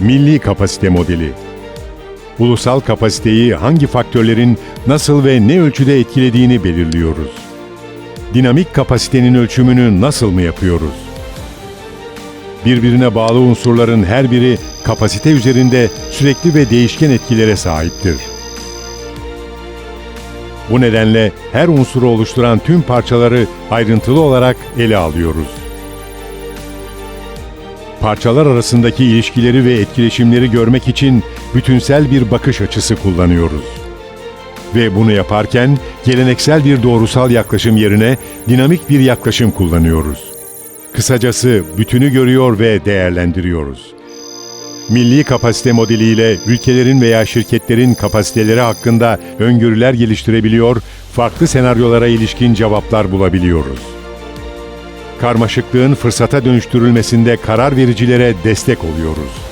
Milli Kapasite Modeli Ulusal kapasiteyi hangi faktörlerin nasıl ve ne ölçüde etkilediğini belirliyoruz. Dinamik kapasitenin ölçümünü nasıl mı yapıyoruz? Birbirine bağlı unsurların her biri kapasite üzerinde sürekli ve değişken etkilere sahiptir. Bu nedenle her unsuru oluşturan tüm parçaları ayrıntılı olarak ele alıyoruz. Parçalar arasındaki ilişkileri ve etkileşimleri görmek için bütünsel bir bakış açısı kullanıyoruz. Ve bunu yaparken geleneksel bir doğrusal yaklaşım yerine dinamik bir yaklaşım kullanıyoruz. Kısacası bütünü görüyor ve değerlendiriyoruz. Milli kapasite modeliyle ülkelerin veya şirketlerin kapasiteleri hakkında öngörüler geliştirebiliyor, farklı senaryolara ilişkin cevaplar bulabiliyoruz. Karmaşıklığın fırsata dönüştürülmesinde karar vericilere destek oluyoruz.